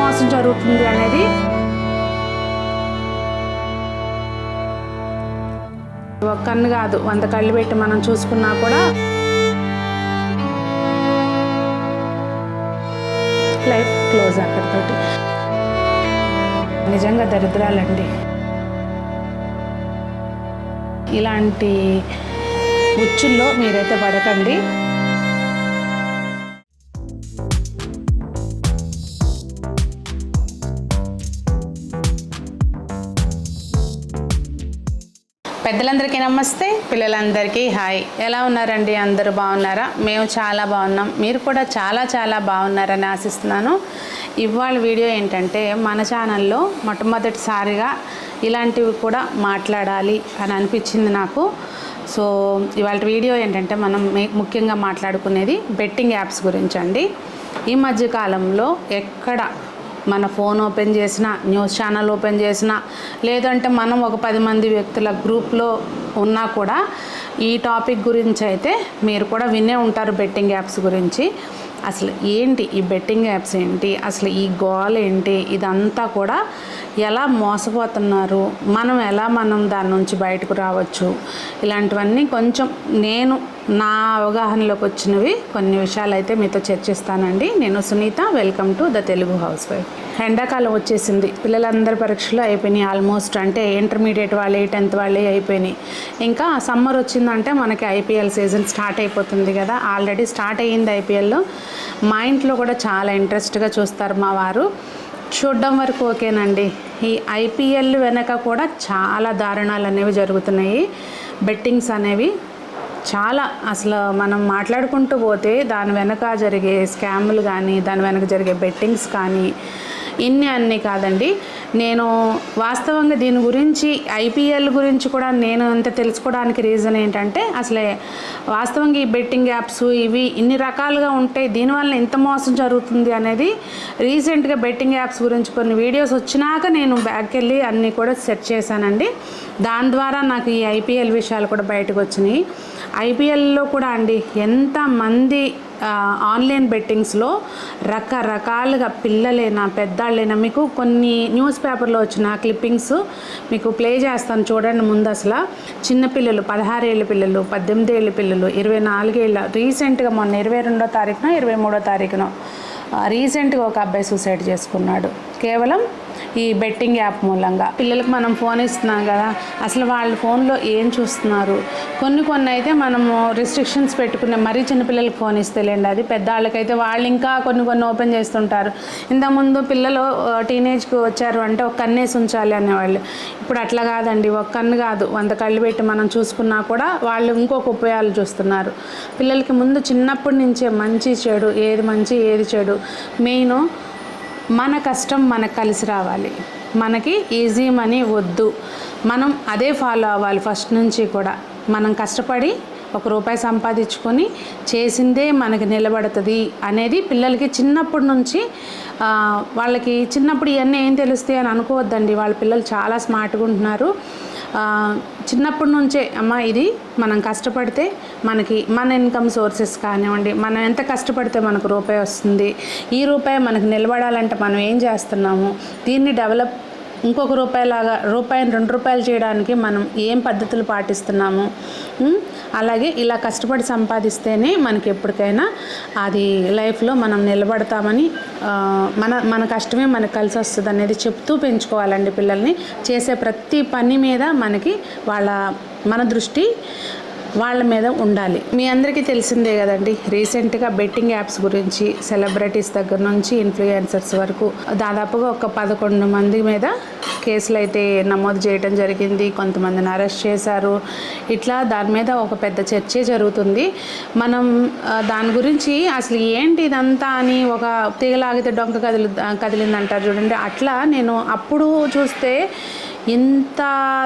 మోసం జరుగుతుంది అనేది ఒక కన్ను కాదు వంద కళ్ళు పెట్టి మనం చూసుకున్నా కూడా లైఫ్ క్లోజ్ అక్కడితోటి. నిజంగా దరిద్రాలండి. ఇలాంటి ఉచ్చుల్లో మీరైతే పడకండి. పెద్దలందరికీ నమస్తే. పిల్లలందరికీ హాయ్. ఎలా ఉన్నారండి? అందరూ బాగున్నారా? మేము చాలా బాగున్నాం. మీరు కూడా చాలా చాలా బాగున్నారని ఆశిస్తున్నాను. ఇవాళ వీడియో ఏంటంటే మన ఛానల్లో మొట్టమొదటిసారిగా ఇలాంటివి కూడా మాట్లాడాలి అని అనిపించింది నాకు. సో ఇవాళ వీడియో ఏంటంటే మనం ముఖ్యంగా మాట్లాడుకునేది బెట్టింగ్ యాప్స్ గురించి అండి. ఈ మధ్యకాలంలో ఎక్కడ మన ఫోన్ ఓపెన్ చేసిన న్యూస్ ఛానల్ ఓపెన్ చేసిన లేదంటే మనం ఒక పది మంది వ్యక్తుల గ్రూప్లో ఉన్నా కూడా ఈ టాపిక్ గురించి అయితే మీరు కూడా వినే ఉంటారు బెట్టింగ్ యాప్స్ గురించి. అసలు ఏంటి ఈ బెట్టింగ్ యాప్స్ ఏంటి? అసలు ఈ గోల్ ఏంటి? ఇదంతా కూడా ఎలా మోసపోతున్నారు? మనం ఎలా మనం దాని నుంచి బయటకు రావచ్చు? ఇలాంటివన్నీ కొంచెం నేను నా అవగాహనలోకి వచ్చినవి కొన్ని విషయాలు అయితే మీతో చర్చిస్తానండి. నేను Sunitha welcome to the Telugu house wife ఎండాకాలం వచ్చేసింది. పిల్లలందరి పరీక్షలు అయిపోయినాయి ఆల్మోస్ట్. అంటే ఇంటర్మీడియట్ వాళ్ళే టెన్త్ వాళ్ళే అయిపోయినాయి. ఇంకా సమ్మర్ వచ్చిందంటే మనకి ఐపీఎల్ సీజన్ స్టార్ట్ అయిపోతుంది కదా. ఆల్రెడీ స్టార్ట్ అయ్యింది ఐపీఎల్లో. మా ఇంట్లో కూడా చాలా ఇంట్రెస్ట్గా చూస్తారు మా వారు. చూడడం వరకు ఓకేనండి. ఈ ఐపీఎల్ వెనక కూడా చాలా దారుణాలు అనేవి జరుగుతున్నాయి. బెట్టింగ్స్ అనేవి చాలా అసలు మనం మాట్లాడుకుంటూ పోతే దాని వెనక జరిగే స్కాములు కానీ దాని వెనక జరిగే బెట్టింగ్స్ కానీ ఇన్ని అన్నీ కాదండి. నేను వాస్తవంగా దీని గురించి ఐపీఎల్ గురించి కూడా నేను అంత తెలుసుకోవడానికి రీజన్ ఏంటంటే అసలే వాస్తవంగా ఈ బెట్టింగ్ యాప్స్ ఇవి ఇన్ని రకాలుగా ఉంటాయి దీనివల్ల ఎంత మోసం జరుగుతుంది అనేది రీసెంట్గా బెట్టింగ్ యాప్స్ గురించి కొన్ని వీడియోస్ వచ్చినాక నేను బ్యాక్ వెళ్ళి అన్నీ కూడా సెర్చ్ చేశానండి. దాని ద్వారా నాకు ఈ ఐపీఎల్ విషయాలు కూడా బయటకు వచ్చినాయి. ఐపీఎల్లో కూడా అండి ఎంతమంది ఆన్లైన్ బెట్టింగ్స్లో రకరకాలుగా పిల్లలైనా పెద్దాళ్ళైనా మీకు కొన్ని న్యూస్ పేపర్లో వచ్చిన క్లిప్పింగ్స్ మీకు ప్లే చేస్తాను చూడండి ముందు అసలు. చిన్నపిల్లలు పదహారేళ్ళ పిల్లలు పద్దెనిమిది ఏళ్ళ పిల్లలు ఇరవై నాలుగేళ్ళ రీసెంట్గా మొన్న ఇరవై రెండో తారీఖున ఇరవై మూడో తారీఖున రీసెంట్గా ఒక అబ్బాయి సూసైడ్ చేసుకున్నాడు. కేవలం ఈ బెట్టింగ్ యాప్ మూలంగా. పిల్లలకు మనం ఫోన్ ఇస్తున్నాం కదా అసలు వాళ్ళ ఫోన్లో ఏం చూస్తున్నారు? కొన్ని కొన్ని అయితే మనము రిస్ట్రిక్షన్స్ పెట్టుకునే మరీ చిన్నపిల్లలకు ఫోన్ ఇస్తేలేండి అది పెద్దవాళ్ళకైతే వాళ్ళు ఇంకా కొన్ని కొన్ని ఓపెన్ చేస్తుంటారు. ఇంతకుముందు పిల్లలు టీనేజ్కి వచ్చారు అంటే ఒక కన్నేసి ఉంచాలి అనేవాళ్ళు. ఇప్పుడు అట్లా కాదండి ఒక కన్ను కాదు. వంద కళ్ళు పెట్టి మనం చూసుకున్నా కూడా వాళ్ళు ఇంకొక ఉపయోగాలు చూస్తున్నారు. పిల్లలకి ముందు చిన్నప్పటి నుంచే మంచి చెడు ఏది మంచి ఏది చెడు. మెయిన్ మన కష్టం మనకు కలిసి రావాలి. మనకి ఈజీ మనీ వద్దు. మనం అదే ఫాలో అవ్వాలి ఫస్ట్ నుంచి కూడా. మనం కష్టపడి ఒక రూపాయి సంపాదించుకొని చేసిందే మనకి నిలబడుతుంది అనేది పిల్లలకి చిన్నప్పటి నుంచి వాళ్ళకి చిన్నప్పుడు ఇవన్నీ ఏం తెలుస్తాయి అని అనుకోవద్దండి. వాళ్ళ పిల్లలు చాలా స్మార్ట్గా ఉంటున్నారు. చిన్నప్పటి నుంచే అమ్మ ఇది మనం కష్టపడితే మనకి మన ఇన్కమ్ సోర్సెస్ కానివ్వండి మనం ఎంత కష్టపడితే మనకు రూపాయి వస్తుంది ఈ రూపాయి మనకు నిలబడాలంటే మనం ఏం చేస్తున్నాము దీన్ని డెవలప్ ఇంకొక రూపాయిలాగా రూపాయిని రెండు రూపాయలు చేయడానికి మనం ఏం పద్ధతులు పాటిస్తున్నాము? అలాగే ఇలా కష్టపడి సంపాదిస్తేనే మనకి ఎప్పటికైనా అది లైఫ్లో మనం నిలబడతామని మన మన కష్టమే మనకు కలిసి వస్తుంది అనేది చెప్తూ పెంచుకోవాలండి పిల్లల్ని. చేసే ప్రతి పని మీద మనకి వాళ్ళ మన దృష్టి వాళ్ళ మీద ఉండాలి. మీ అందరికీ తెలిసిందే కదండి రీసెంట్గా బెట్టింగ్ యాప్స్ గురించి సెలబ్రిటీస్ దగ్గర నుంచి ఇన్ఫ్లుయెన్సర్స్ వరకు దాదాపుగా ఒక పదకొండు మంది మీద కేసులు అయితే నమోదు చేయడం జరిగింది. కొంతమందిని అరెస్ట్ చేశారు. ఇట్లా దాని మీద ఒక పెద్ద చర్చే జరుగుతుంది. మనం దాని గురించి అసలు ఏంటి ఇదంతా అని ఒక తీగలాగితే డొంక కదిలి కదిలిందంటారు చూడండి. అట్లా నేను అప్పుడు చూస్తే ఇంత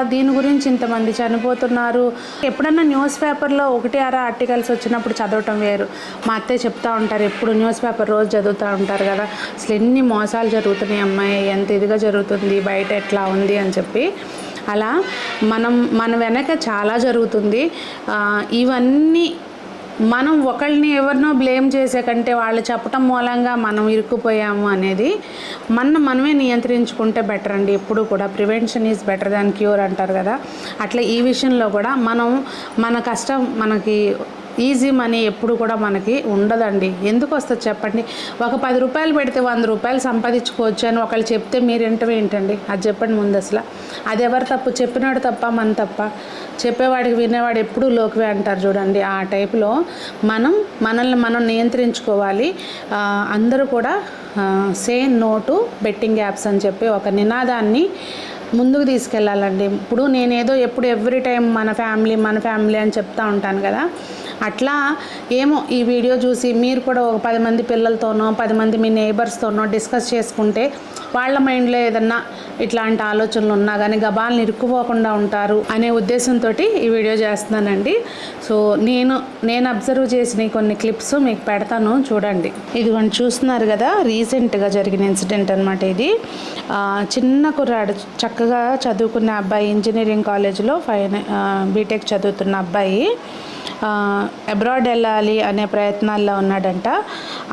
దీని గురించి ఇంతమంది చనిపోతున్నారు. ఎప్పుడన్నా న్యూస్ పేపర్లో ఒకటి అర ఆర్టికల్స్ వచ్చినప్పుడు చదవటం వేరు. మా అత్తయ్య చెప్తా ఉంటారు ఎప్పుడు న్యూస్ పేపర్ రోజు చదువుతూ ఉంటారు కదా. అసలు ఎన్ని మోసాలు జరుగుతున్నాయి అమ్మాయి ఎంత ఇదిగా జరుగుతుంది బయట ఎట్లా ఉంది అని చెప్పి. అలా మనం మన వెనక చాలా జరుగుతుంది. ఇవన్నీ మనం ఒకళ్ళని ఎవరినో బ్లేమ్ చేసే కంటే వాళ్ళు చెప్పటం మూలంగా మనం ఇరుక్కుపోయాము అనేది మన మనమే నియంత్రించుకుంటే బెటర్ అండి. ఎప్పుడు కూడా prevention is better than cure అంటారు కదా. అట్లా ఈ విషయంలో కూడా మనం మన కష్టం మనకి ఈజీ మనీ ఎప్పుడు కూడా మనకి ఉండదండి. ఎందుకు వస్తుంది చెప్పండి? ఒక పది రూపాయలు పెడితే వంద రూపాయలు సంపాదించుకోవచ్చు అని ఒకళ్ళు చెప్తే మీరు ఏంటో ఏంటండి? అది చెప్పండి ముందు అసలు. అది ఎవరు తప్పు? చెప్పినాడు తప్ప మన తప్ప. చెప్పేవాడికి వినేవాడు ఎప్పుడూ లోకువే అంటారు చూడండి. ఆ టైప్లో మనం మనల్ని మనం నియంత్రించుకోవాలి. అందరూ కూడా say no to betting apps అని చెప్పి ఒక నినాదాన్ని ముందుకు తీసుకెళ్ళాలండి. ఇప్పుడు నేనేదో ఎప్పుడు ఎవ్రీ టైం మన ఫ్యామిలీ మన ఫ్యామిలీ అని చెప్తా ఉంటాను కదా. అట్లా ఏమో ఈ వీడియో చూసి మీరు కూడా ఒక పది మంది పిల్లలతోనో పది మంది మీ నేబర్స్తోనో డిస్కస్ చేసుకుంటే వాళ్ళ మైండ్లో ఏదన్నా ఇట్లాంటి ఆలోచనలు ఉన్నా కానీ గబాలను ఇరుక్కుపోకుండా ఉంటారు అనే ఉద్దేశంతో ఈ వీడియో చేస్తున్నానండి. సో నేను నేను అబ్జర్వ్ చేసిన కొన్ని క్లిప్స్ మీకు పెడతాను చూడండి. ఇదిగోండి చూస్తున్నారు కదా రీసెంట్గా జరిగిన ఇన్సిడెంట్ అనమాట ఇది. చిన్న కుర్రాడు చక్కగా చదువుకున్న అబ్బాయి ఇంజనీరింగ్ కాలేజ్లో ఫైన బీటెక్ చదువుతున్న అబ్బాయి అబ్రాడ్ వెళ్ళాలి అనే ప్రయత్నాల్లో ఉన్నాడంట.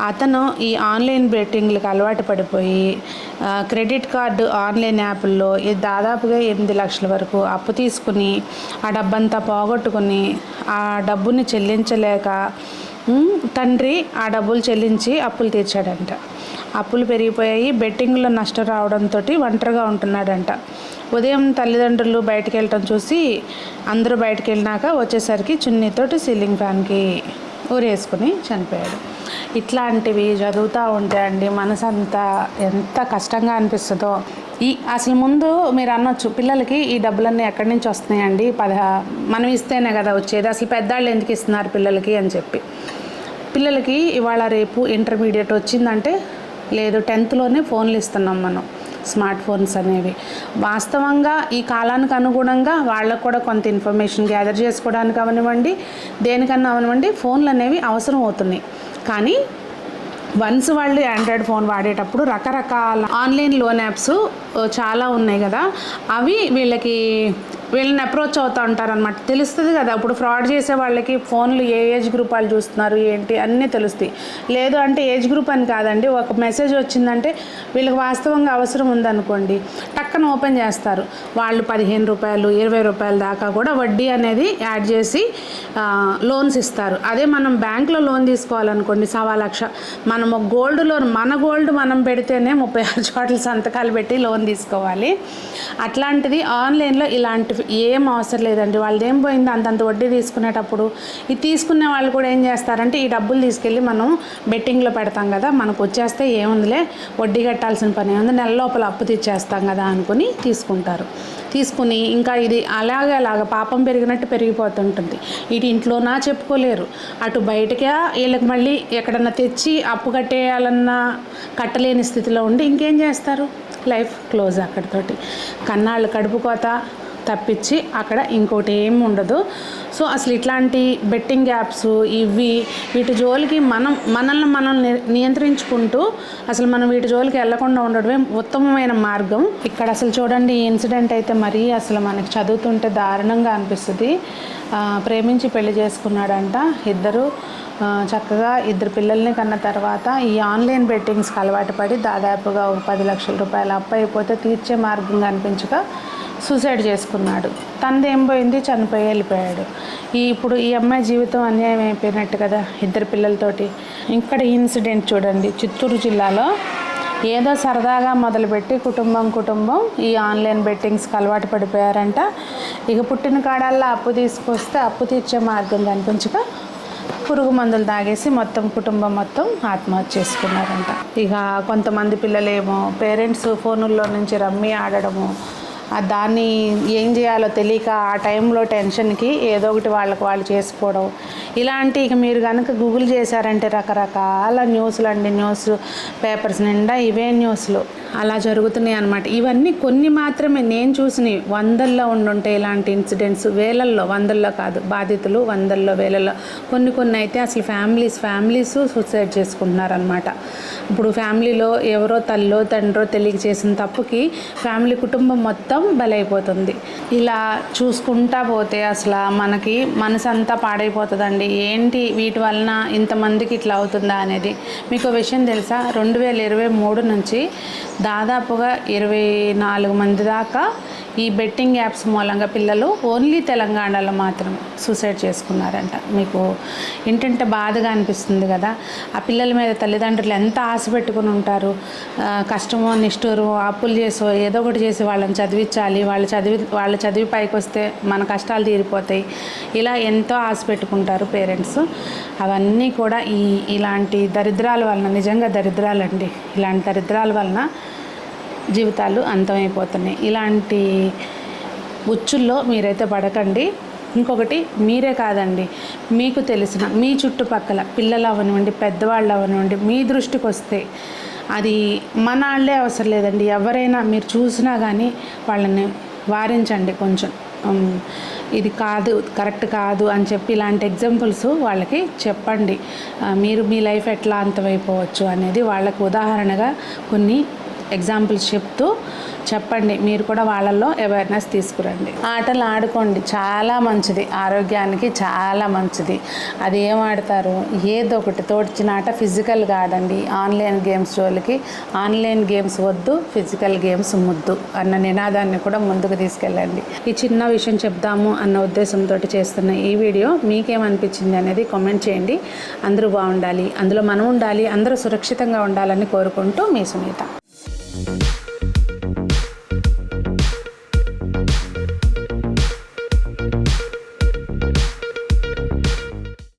అతను ఈ ఆన్లైన్ బెట్టింగ్లకు అలవాటు పడిపోయి క్రెడిట్ కార్డు ఆన్లైన్ యాప్ల్లో ఇది దాదాపుగా ఎనిమిది లక్షల వరకు అప్పు తీసుకుని ఆ డబ్బంతా పోగొట్టుకుని ఆ డబ్బుని చెల్లించలేక తండ్రి ఆ డబ్బులు చెల్లించి అప్పులు తీర్చాడంట. అప్పులు పెరిగిపోయాయి బెట్టింగ్లో నష్టం రావడంతో ఒంటరిగా ఉంటున్నాడంట. ఉదయం తల్లిదండ్రులు బయటకు వెళ్ళటం చూసి అందరూ బయటకు వెళ్ళినాక వచ్చేసరికి చున్నీతోటి సీలింగ్ ఫ్యాన్కి ఊరేసుకుని చనిపోయాడు. ఇట్లాంటివి చదువుతూ ఉంటే అండి మనసు అంతా ఎంత కష్టంగా అనిపిస్తుందో. ఈ అసలు ముందు మీరు అనొచ్చు పిల్లలకి ఈ డబ్బులన్నీ ఎక్కడి నుంచి వస్తున్నాయండి? పద మనం ఇస్తేనే కదా వచ్చేది. అసలు పెద్దవాళ్ళు ఎందుకు ఇస్తున్నారు పిల్లలకి అని చెప్పి. పిల్లలకి ఇవాళ రేపు ఇంటర్మీడియట్ వచ్చిందంటే లేదు టెన్త్లోనే ఫోన్లు ఇస్తున్నాం మనం స్మార్ట్ ఫోన్స్ అనేవి. వాస్తవంగా ఈ కాలానికి అనుగుణంగా వాళ్ళకు కూడా కొంత ఇన్ఫర్మేషన్ గ్యాదర్ చేసుకోవడానికి అవనివ్వండి దేనికన్నా అవనివ్వండి ఫోన్లు అనేవి అవసరం అవుతున్నాయి. కానీ వన్స్ వాళ్ళు ఆండ్రాయిడ్ ఫోన్ వాడేటప్పుడు రకరకాల ఆన్లైన్ లోన్ యాప్స్ చాలా ఉన్నాయి కదా. అవి వీళ్ళకి వీళ్ళని అప్రోచ్ అవుతూ ఉంటారు అనమాట తెలుస్తుంది కదా ఇప్పుడు ఫ్రాడ్ చేసే వాళ్ళకి ఫోన్లు ఏ ఏజ్ గ్రూప్ వాళ్ళు చూస్తున్నారు ఏంటి అన్నీ తెలుస్తాయి. లేదు అంటే ఏజ్ గ్రూప్ అని కాదండి ఒక మెసేజ్ వచ్చిందంటే వీళ్ళకి వాస్తవంగా అవసరం ఉందనుకోండి టక్కన ఓపెన్ చేస్తారు. వాళ్ళు పదిహేను రూపాయలు ఇరవై రూపాయల దాకా కూడా వడ్డీ అనేది యాడ్ చేసి లోన్స్ ఇస్తారు. అదే మనం బ్యాంకులో లోన్ తీసుకోవాలనుకోండి సవా లక్ష. మనం గోల్డ్ లోన్ మన గోల్డ్ మనం పెడితేనే ముప్పై ఆరు చోట్ల సంతకాలు పెట్టి లోన్ తీసుకోవాలి. అట్లాంటిది ఆన్లైన్లో ఇలాంటి ఏం అవసరం లేదండి. వాళ్ళది ఏం పోయింది అంతంత వడ్డీ తీసుకునేటప్పుడు ఇది తీసుకునే వాళ్ళు కూడా ఏం చేస్తారంటే ఈ డబ్బులు తీసుకెళ్ళి మనం బెట్టింగ్లో పెడతాం కదా మనకు వచ్చేస్తే ఏముందిలే వడ్డీ కట్టాల్సిన పని ఏముంది నెల లోపల అప్పు తెచ్చేస్తాం కదా అనుకుని తీసుకుంటారు. తీసుకుని ఇంకా ఇది అలాగే అలాగ పాపం పెరిగినట్టు పెరిగిపోతుంటుంది. ఇటు ఇంట్లోనా చెప్పుకోలేరు. అటు బయటకే వీళ్ళకి మళ్ళీ ఎక్కడన్నా తెచ్చి అప్పు కట్టేయాలన్నా కట్టలేని స్థితిలో ఉండి ఇంకేం చేస్తారు? Life close అక్కడితోటి. కన్నాళ్ళు కడుపు కోత తప్పించి అక్కడ ఇంకోటి ఏం ఉండదు. సో అసలు ఇట్లాంటి బెట్టింగ్ యాప్స్ ఇవి వీటి జోలికి మనం మనల్ని మనం ని- నియంత్రించుకుంటూ అసలు మనం వీటి జోలికి వెళ్ళకుండా ఉండడమే ఉత్తమమైన మార్గం. ఇక్కడ అసలు చూడండి ఈ ఇన్సిడెంట్ అయితే మరీ అసలు మనకి చదువుతుంటే దారుణంగా అనిపిస్తుంది. ప్రేమించి పెళ్ళి చేసుకున్నాడంట ఇద్దరు. చక్కగా ఇద్దరు పిల్లల్ని కన్న తర్వాత ఈ ఆన్లైన్ బెట్టింగ్స్కి అలవాటు పడి దాదాపుగా ఒక పది లక్షల రూపాయలు అప్పు అయిపోతే తీర్చే మార్గం కనిపించక సూసైడ్ చేసుకున్నాడు. తనది ఏం పోయింది? చనిపోయి వెళ్ళిపోయాడు. ఈ ఇప్పుడు ఈ అమ్మాయి జీవితం అన్యాయం అయిపోయినట్టు కదా ఇద్దరు పిల్లలతోటి. ఇక్కడ ఇన్సిడెంట్ చూడండి. చిత్తూరు జిల్లాలో ఏదో సరదాగా మొదలుపెట్టి కుటుంబం కుటుంబం ఈ ఆన్లైన్ బెట్టింగ్స్కి అలవాటు పడిపోయారంట. ఇక పుట్టిన కాడల్లా అప్పు తీసుకొస్తే అప్పు తీర్చే మార్గం కనిపించక పురుగు మందులు తాగేసి మొత్తం కుటుంబం మొత్తం ఆత్మహత్య చేసుకున్నారంట. ఇక కొంతమంది పిల్లలేమో పేరెంట్స్ ఫోనుల్లో నుంచి రమ్మి ఆడడము దాన్ని ఏం చేయాలో తెలియక ఆ టైంలో టెన్షన్కి ఏదో ఒకటి వాళ్ళకి వాళ్ళు చేసుకోవడం ఇలాంటి ఇక మీరు కనుక గూగుల్ చేశారంటే రకరకాల న్యూస్లు అండి న్యూస్ పేపర్స్ నిండా ఇవే న్యూస్లు. అలా జరుగుతున్నాయి అనమాట ఇవన్నీ కొన్ని మాత్రమే నేను చూసినవి. వందల్లో ఉండుంటే ఇలాంటి ఇన్సిడెంట్స్ వేలల్లో వందల్లో కాదు బాధితులు వందల్లో వేలల్లో కొన్ని కొన్ని అయితే అసలు ఫ్యామిలీస్ ఫ్యామిలీస్ సూసైడ్ చేసుకుంటున్నారనమాట ఇప్పుడు ఫ్యామిలీలో ఎవరో తల్లో తండ్రో తెలియక చేసిన తప్పుకి ఫ్యామిలీ కుటుంబం మొత్తం మొత్తం బలైపోతుంది. ఇలా చూసుకుంటా పోతే అసలు మనకి మనసు అంతా పాడైపోతుందండి. ఏంటి వీటి వలన ఇంతమందికి ఇట్లా అవుతుందా అనేది. మీకు విషయం తెలుసా? రెండు వేల ఇరవై మూడు నుంచి దాదాపుగా ఇరవై నాలుగు మంది దాకా ఈ బెట్టింగ్ యాప్స్ మూలంగా పిల్లలు ఓన్లీ తెలంగాణలో మాత్రం సూసైడ్ చేసుకున్నారంట. మీకు ఏంటంటే బాధగా అనిపిస్తుంది కదా. ఆ పిల్లల మీద తల్లిదండ్రులు ఎంత ఆశ పెట్టుకుని ఉంటారు? కష్టమో నిష్ఠూరమో అప్పులు చేసో ఏదో ఒకటి చేసి వాళ్ళని చదివించాలి వాళ్ళు చదివి వాళ్ళ చదివి పైకి వస్తే మన కష్టాలు తీరిపోతాయి. ఇలా ఎంతో ఆశ పెట్టుకుంటారు పేరెంట్స్. అవన్నీ కూడా ఈ ఇలాంటి దరిద్రాల వలన నిజంగా దరిద్రాలండి. ఇలాంటి దరిద్రాల వలన జీవితాలు అంతమైపోతున్నాయి. ఇలాంటి ఉచ్చుల్లో మీరైతే పడకండి. ఇంకొకటి మీరే కాదండి. మీకు తెలిసిన మీ చుట్టుపక్కల పిల్లలు అవనివ్వండి పెద్దవాళ్ళు అవనివ్వండి మీ దృష్టికి వస్తే అది మన వాళ్ళే అవసరం లేదండి. ఎవరైనా మీరు చూసినా కానీ వాళ్ళని వారించండి కొంచెం. ఇది కాదు కరెక్ట్ కాదు అని చెప్పి ఇలాంటి ఎగ్జాంపుల్స్ వాళ్ళకి చెప్పండి. మీరు మీ లైఫ్ ఎట్లా అంతమైపోవచ్చు అనేది వాళ్ళకు ఉదాహరణగా కొన్ని ఎగ్జాంపుల్స్ చెప్తూ చెప్పండి. మీరు కూడా వాళ్ళల్లో అవేర్నెస్ తీసుకురండి. ఆటలు ఆడుకోండి. చాలా మంచిది. ఆరోగ్యానికి చాలా మంచిది. అది ఏం ఆడతారు? ఏదో ఒకటి తోడ్చిన ఆట ఫిజికల్గా ఆడండి. ఆన్లైన్ గేమ్స్ జోలికి ఆన్లైన్ గేమ్స్ వద్దు ఫిజికల్ గేమ్స్ ముద్దు అన్న నినాదాన్ని కూడా ముందుకు తీసుకెళ్ళండి. ఈ చిన్న విషయం చెప్దాము అన్న ఉద్దేశంతో చేస్తున్న ఈ వీడియో మీకేమనిపించింది అనేది కామెంట్ చేయండి. అందరూ బాగుండాలి. అందులో మనం ఉండాలి. అందరూ సురక్షితంగా ఉండాలని కోరుకుంటూ మీ సునీత.